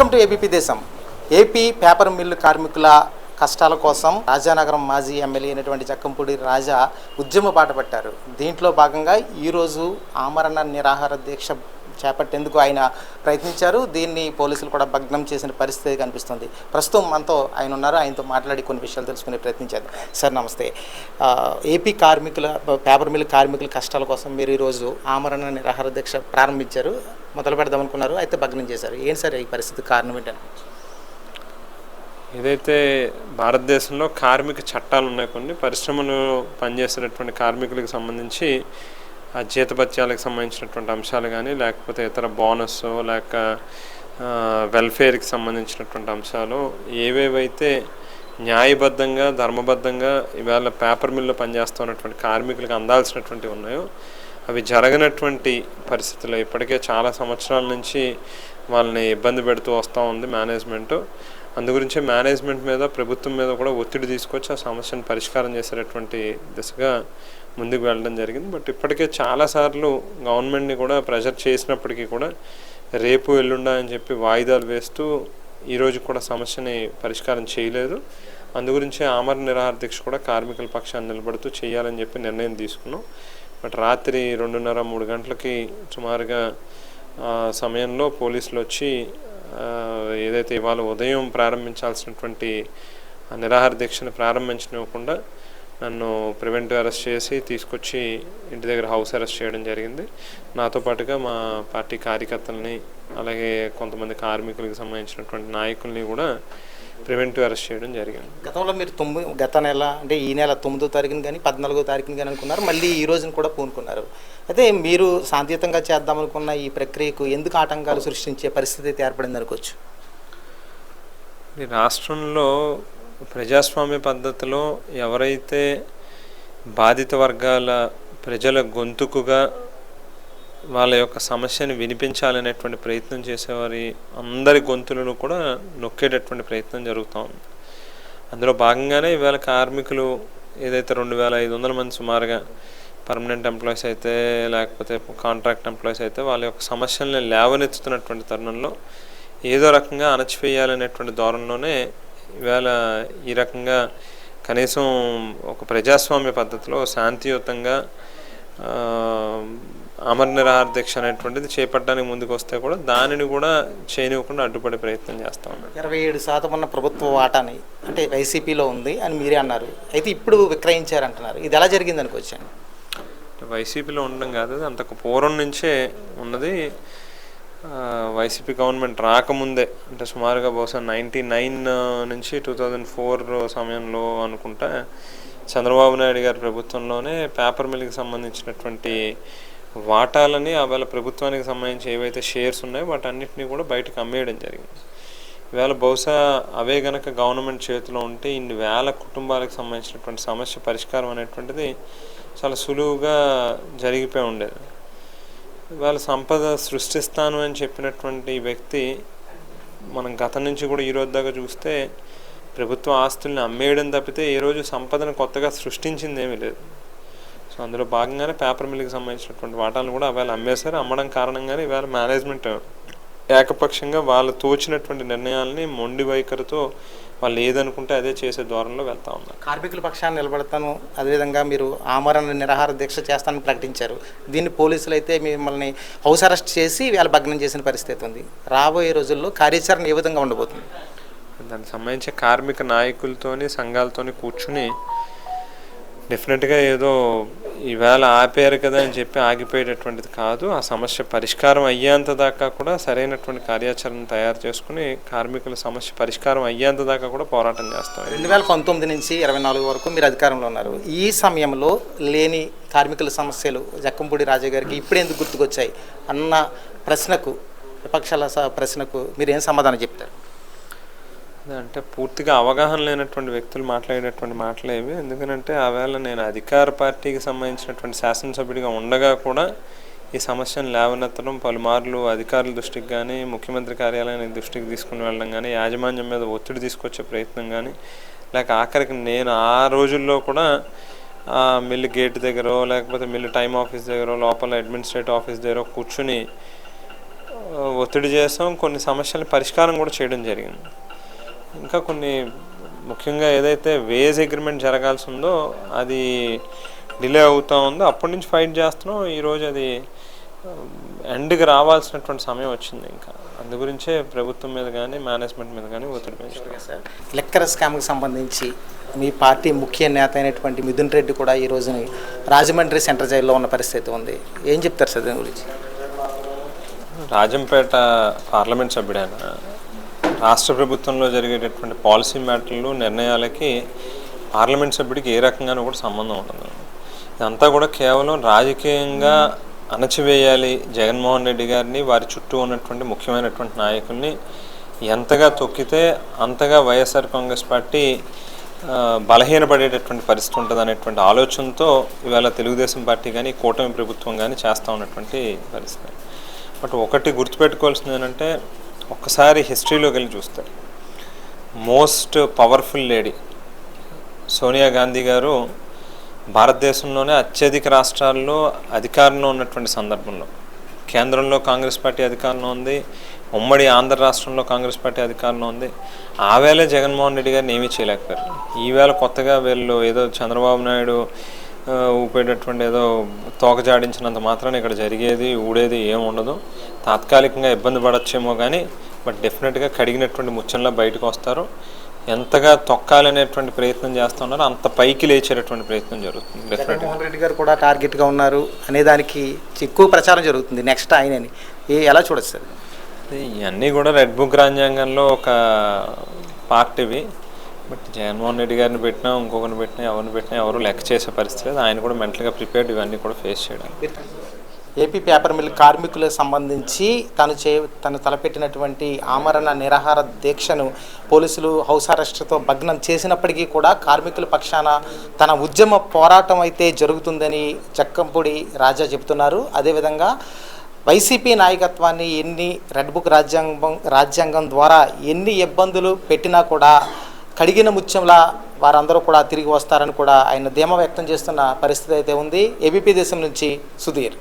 Welcome to ABP Desam. AP paper mill కార్మికుల కష్టాల కోసం రాజానగరం మాజీ ఎమ్మెల్యే అయినటువంటి చక్కంపూడి రాజా ఉద్యమ బాట పట్టారు. దీంట్లో భాగంగా ఈరోజు ఆమరణ నిరాహార దీక్ష చేపట్టేందుకు ఆయన ప్రయత్నించారు. దీన్ని పోలీసులు కూడా భగ్నం చేసిన పరిస్థితి కనిపిస్తుంది. ప్రస్తుతం మనతో ఆయన ఉన్నారు. ఆయనతో మాట్లాడి కొన్ని విషయాలు తెలుసుకునే ప్రయత్నించారు సార్ నమస్తే. ఏపీ కార్మికుల పేపర్ మిల్ కార్మికుల కష్టాల కోసం మీరు ఈరోజు ఆమరణ నిరాహార దీక్ష ప్రారంభించారు. మొదలు పెడదాం అనుకున్నారు. అయితే భగ్నం చేశారు. ఏంటి సార్ ఈ పరిస్థితి కారణం ఏంటని? ఏదైతే భారతదేశంలో కార్మిక చట్టాలు ఉన్నాయి కొన్ని పరిశ్రమలు పనిచేసేటటువంటి కార్మికులకు సంబంధించి జీతభత్యాలకు సంబంధించినటువంటి అంశాలు కానీ లేకపోతే ఇతర బోనస్ లేక వెల్ఫేర్కి సంబంధించినటువంటి అంశాలు ఏవేవైతే న్యాయబద్ధంగా ధర్మబద్ధంగా ఇవాళ పేపర్ మిల్లో పనిచేస్తున్నటువంటి కార్మికులకు అందాల్సినటువంటివి ఉన్నాయో అవి జరగనటువంటి పరిస్థితుల్లో ఇప్పటికే చాలా సంవత్సరాల నుంచి వాళ్ళని ఇబ్బంది పెడుతూ వస్తూ ఉంది మేనేజ్మెంటు. అందు గురించి మేనేజ్మెంట్ మీద ప్రభుత్వం మీద కూడా ఒత్తిడి తీసుకొచ్చి ఆ సమస్యను పరిష్కారం చేసేటటువంటి దిశగా ముందుకు వెళ్ళడం జరిగింది. బట్ ఇప్పటికే చాలాసార్లు గవర్నమెంట్ని కూడా ప్రెషర్ చేసినప్పటికీ కూడా రేపు ఎల్లుండా అని చెప్పి వాయిదాలు వేస్తూ ఈరోజు కూడా సమస్యని పరిష్కారం చేయలేదు. అందు గురించి ఆమరణ నిరాహార దీక్ష కూడా కార్మికుల పక్షాన్ని నిలబడుతూ చేయాలని చెప్పి నిర్ణయం తీసుకున్నాం. బట్ రాత్రి రెండున్నర మూడు గంటలకి సుమారుగా సమయంలో పోలీసులు వచ్చి ఏదైతే ఇవాళ ఉదయం ప్రారంభించాల్సినటువంటి నిరాహార దీక్షను ప్రారంభించనివ్వకుండా నన్ను ప్రివెంటివ్ అరెస్ట్ చేసి తీసుకొచ్చి ఇంటి దగ్గర హౌస్ అరెస్ట్ చేయడం జరిగింది. నాతో పాటుగా మా పార్టీ కార్యకర్తల్ని అలాగే కొంతమంది కార్మికులకు సంబంధించినటువంటి నాయకుల్ని కూడా ప్రివెంటివ్ అరెస్ట్ చేయడం జరిగింది. గతంలో మీరు తొమ్మిది గత నెల అంటే ఈ నెల తొమ్మిదో తారీఖున కానీ పద్నాలుగో తారీఖున కానీ అనుకున్నారు. మళ్ళీ ఈ రోజున కూడా పూనుకున్నారు. అయితే మీరు శాంతియుతంగా చేద్దామనుకున్న ఈ ప్రక్రియకు ఎందుకు ఆటంకాలు సృష్టించే పరిస్థితి అయితే ఏర్పడింది అనుకోవచ్చు? రాష్ట్రంలో ప్రజాస్వామ్య పద్ధతిలో ఎవరైతే బాధిత వర్గాల ప్రజల గొంతుకుగా వాళ్ళ యొక్క సమస్యని వినిపించాలనేటువంటి ప్రయత్నం చేసేవారి అందరి గొంతులను కూడా నొక్కేటటువంటి ప్రయత్నం జరుగుతూ ఉంది. అందులో భాగంగానే ఇవాళ కార్మికులు ఏదైతే రెండు వేల ఐదు వందల మంది సుమారుగా పర్మనెంట్ ఎంప్లాయీస్ అయితే లేకపోతే కాంట్రాక్ట్ ఎంప్లాయీస్ అయితే వాళ్ళ యొక్క సమస్యల్ని లేవనెత్తుతున్నటువంటి తరుణంలో ఏదో రకంగా అణచివేయాలనేటువంటి ధోరణిలోనే ఇవాళ ఈ రకంగా కనీసం ఒక ప్రజాస్వామ్య పద్ధతిలో శాంతియుతంగా అమర నిరాహార దీక్ష అనేటువంటిది చేపట్టడానికి ముందుకు వస్తే కూడా దానిని కూడా చేయనివ్వకుండా అడ్డుపడే ప్రయత్నం చేస్తా ఉన్నారు ఇరవై ఏడు శాతం ఉన్న ప్రభుత్వ వాటాని అంటే వైసీపీలో ఉంది అని మీరే అన్నారు. అయితే ఇప్పుడు విక్రయించారంటున్నారు. ఇది ఎలా జరిగింది అనుకోవచ్చండి? వైసీపీలో ఉండడం కాదు అది అంతకు పూర్వం నుంచే ఉన్నది. వైసీపీ గవర్నమెంట్ రాకముందే అంటే సుమారుగా బహుశా నైంటీ నైన్ నుంచి టూ థౌజండ్ ఫోర్ సమయంలో అనుకుంటా చంద్రబాబు నాయుడు గారి ప్రభుత్వంలోనే పేపర్ మిల్కి సంబంధించినటువంటి వాటాలని ఆవేళ ప్రభుత్వానికి సంబంధించి ఏవైతే షేర్స్ ఉన్నాయో వాటన్నిటిని కూడా బయటకు అమ్మేయడం జరిగింది. ఇవాళ బహుశా అవే గనక గవర్నమెంట్ చేతిలో ఉంటే ఇన్ని వేల కుటుంబాలకు సంబంధించినటువంటి సమస్య పరిష్కారం అనేటువంటిది చాలా సులువుగా జరిగిపోయి ఉండేది. వాళ్ళ సంపద సృష్టిస్తాను అని చెప్పినటువంటి వ్యక్తి మనం గతం నుంచి కూడా ఈ రోజు దాకా చూస్తే ప్రభుత్వ ఆస్తుల్ని అమ్మేయడం తప్పితే ఏ రోజు సంపదను కొత్తగా సృష్టించింది ఏమీ లేదు. సో అందులో భాగంగానే పేపర్ మిల్కి సంబంధించినటువంటి వాటాలను కూడా వాళ్ళు అమ్మేశారు. అమ్మడం కారణంగానే ఇవాళ మేనేజ్మెంట్ ఏకపక్షంగా వాళ్ళు తోచినటువంటి నిర్ణయాల్ని మొండి వైఖరితో వాళ్ళు ఏదనుకుంటే అదే చేసే ద్వారంలో వెళ్తా ఉన్నారు. కార్మికుల పక్షాన్ని నిలబడతాను. అదేవిధంగా మీరు ఆమరణ నిరాహార దీక్ష చేస్తానని ప్రకటించారు. దీన్ని పోలీసులు అయితే మిమ్మల్ని హౌస్ అరెస్ట్ చేసి వేళ భగ్నం చేసిన పరిస్థితి ఉంది. రాబోయే రోజుల్లో కార్యాచరణ ఏ విధంగా ఉండబోతుంది? దానికి సంబంధించి కార్మిక నాయకులతోని సంఘాలతోని కూర్చుని డెఫినెట్గా ఏదో ఈవేళ ఆపారు కదా అని చెప్పి ఆగిపోయేటటువంటిది కాదు. ఆ సమస్య పరిష్కారం అయ్యేంత దాకా కూడా సరైనటువంటి కార్యాచరణ తయారు చేసుకుని కార్మికుల సమస్య పరిష్కారం అయ్యేంత దాకా కూడా పోరాటం చేస్తాం. రెండు వేల పంతొమ్మిది నుంచి ఇరవై నాలుగు వరకు మీరు అధికారంలో ఉన్నారు. ఈ సమయంలో లేని కార్మికుల సమస్యలు జక్కంపూడి రాజా గారికి ఇప్పుడు ఎందుకు గుర్తుకొచ్చాయి? అన్న ప్రశ్నకు విపక్షాల ప్రశ్నకు మీరు ఏం సమాధానం చెప్తారు? అంటే పూర్తిగా అవగాహన లేనటువంటి వ్యక్తులు మాట్లాడేటువంటి మాటలేవి ఏవి ఎందుకంటే ఆవేళ నేను అధికార పార్టీకి సంబంధించినటువంటి శాసనసభ్యుడిగా ఉండగా కూడా ఈ సమస్యను లేవనెత్తడం పలుమార్లు అధికారుల దృష్టికి కానీ ముఖ్యమంత్రి కార్యాలయానికి దృష్టికి తీసుకుని వెళ్ళడం కానీ యాజమాన్యం మీద ఒత్తిడి తీసుకొచ్చే ప్రయత్నం కానీ లేక ఆఖరికి నేను ఆ రోజుల్లో కూడా ఆ మిల్లు గేట్ దగ్గర లేకపోతే మిల్లు టైం ఆఫీస్ దగ్గర లోపల అడ్మినిస్ట్రేటివ్ ఆఫీస్ దగ్గర కూర్చుని ఒత్తిడి చేసాం. కొన్ని సమస్యల పరిష్కారం కూడా చేయడం జరిగింది. ఇంకా కొన్ని ముఖ్యంగా ఏదైతే వేజ్ అగ్రిమెంట్ జరగాల్సి ఉందో అది డిలే అవుతూ ఉందో అప్పటి నుంచి ఫైట్ చేస్తున్నాం. ఈరోజు అది ఎండ్కి రావాల్సినటువంటి సమయం వచ్చింది ఇంకా. అందు గురించే ప్రభుత్వం మీద కానీ మేనేజ్మెంట్ మీద కానీ ఒత్తిడి పెంచుతాం లెక్కర స్కామ్కి సంబంధించి మీ పార్టీ ముఖ్య నేత అయినటువంటి మిథున్ రెడ్డి కూడా ఈ రోజుని రాజమండ్రి సెంట్రల్ జైల్లో ఉన్న పరిస్థితి ఉంది. ఏం చెప్తారు సార్ దీని గురించి? రాజంపేట పార్లమెంట్ సభ్యుడైన రాష్ట్ర ప్రభుత్వంలో జరిగేటటువంటి పాలసీ మ్యాటర్లు నిర్ణయాలకి పార్లమెంట్ సభ్యుడికి ఏ రకంగానూ కూడా సంబంధం ఉండదు. ఇదంతా కూడా కేవలం రాజకీయంగా అణచివేయాలి జగన్మోహన్ రెడ్డి గారిని వారి చుట్టూ ఉన్నటువంటి ముఖ్యమైనటువంటి నాయకుల్ని ఎంతగా తొక్కితే అంతగా వైఎస్ఆర్ కాంగ్రెస్ పార్టీ బలహీనపడేటటువంటి పరిస్థితి ఉంటుంది అనేటువంటి ఆలోచనతో ఇవాళ తెలుగుదేశం పార్టీ కానీ కూటమి ప్రభుత్వం కానీ చేస్తూ ఉన్నటువంటి పరిస్థితి. బట్ ఒకటి గుర్తుపెట్టుకోవాల్సింది ఏంటంటే ఒక్కసారి హిస్టరీలోకి వెళ్ళి చూస్తే. Most powerful lady. Sonia Gandhi గారు భారతదేశంలోనే అత్యధిక రాష్ట్రాల్లో అధికారంలో ఉన్నటువంటి సందర్భంలో. కేంద్రంలో కాంగ్రెస్ పార్టీ అధికారంలో ఉంది. ఉమ్మడి ఆంధ్ర రాష్ట్రంలో కాంగ్రెస్ పార్టీ అధికారంలో ఉంది. ఆ వేళ జగన్మోహన్ రెడ్డి గారిని ఏమీ చేయలేకపోయారు. ఈవేళ కొత్తగా వీళ్ళు ఏదో చంద్రబాబు నాయుడు ఊపేటటువంటి ఏదో తోక జాడించినంత మాత్రాన ఇక్కడ జరిగేది ఊడేది ఏమి ఉండదు. తాత్కాలికంగా ఇబ్బంది పడచ్చేమో కానీ బట్ డెఫినెట్గా కడిగినటువంటి ముచ్చంలా బయటకు వస్తారు. ఎంతగా తొక్కాలనేటువంటి ప్రయత్నం చేస్తున్నారో అంత పైకి లేచేటటువంటి ప్రయత్నం జరుగుతుంది జగన్మోహన్ రెడ్డి గారు కూడా టార్గెట్గా ఉన్నారు అనే దానికి ఎక్కువ ప్రచారం జరుగుతుంది నెక్స్ట్ ఆయనని. ఏ ఎలా చూడొచ్చు సార్? ఇవన్నీ కూడా రెడ్ బుక్ రాజ్యాంగంలో ఒక పార్ట్ ఇవి. బట్ జగన్మోహన్ రెడ్డి గారిని పెట్టినా ఇంకొకరిని పెట్టినా ఎవరిని పెట్టినా ఎవరు లెక్క చేసే పరిస్థితి లేదు. ఆయన కూడా మెంటల్గా ప్రిపేర్డ్ ఇవన్నీ కూడా ఫేస్ చేయడానికి. ఏపీ పేపర్ మిల్ కార్మికులకు సంబంధించి తను చే తను తలపెట్టినటువంటి ఆమరణ నిరాహార దీక్షను పోలీసులు హౌస్ అరెస్ట్తో భగ్నం చేసినప్పటికీ కూడా కార్మికుల పక్షాన తన ఉద్యమ పోరాటం అయితే జరుగుతుందని చక్కంపూడి రాజా చెబుతున్నారు. అదేవిధంగా వైసీపీ నాయకత్వాన్ని ఎన్ని రెడ్ బుక్ రాజ్యాంగం రాజ్యాంగం ద్వారా ఎన్ని ఇబ్బందులు పెట్టినా కూడా కడిగిన ముత్యంలా వారందరూ కూడా తిరిగి వస్తారని కూడా ఆయన ధీమా వ్యక్తం చేస్తున్న పరిస్థితి అయితే ఉంది. ఏబీపీ దేశం నుంచి సుధీర్.